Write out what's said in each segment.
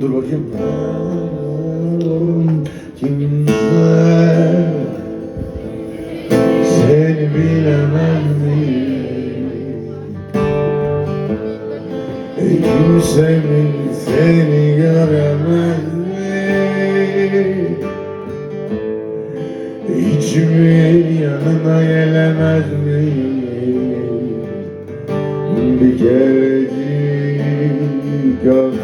Dur bakayım. Kimse seni bilemez mi? Kimsenin seni göremez mi? Hiç mi yanına gelemez? Bir kerecik mi?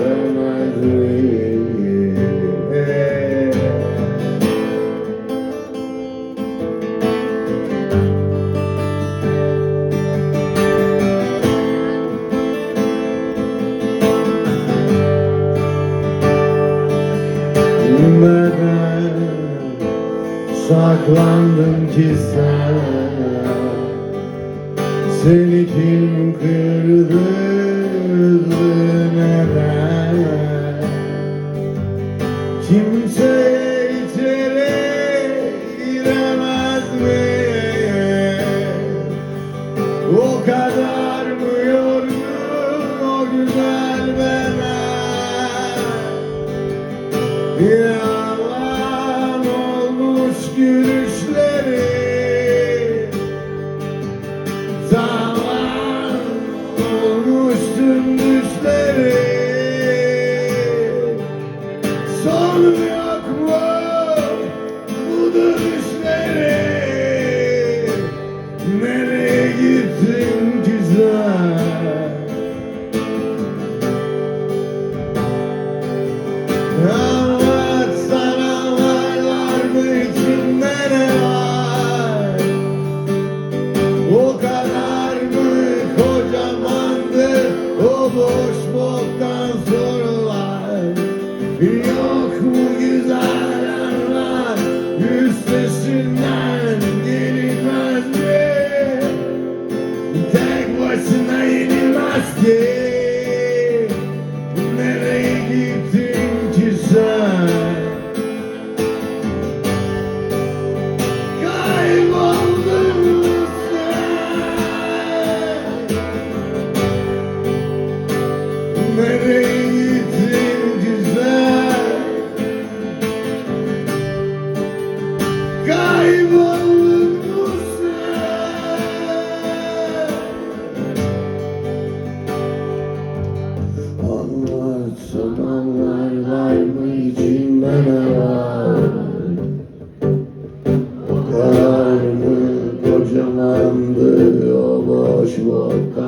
Neden ki sen Seni kim kırdı sarmıyor o güzel bana Yalan olmuş gülüşleri. Zaman olmuş dümdüzleri Son yok mu? Budur Oh God. Lord.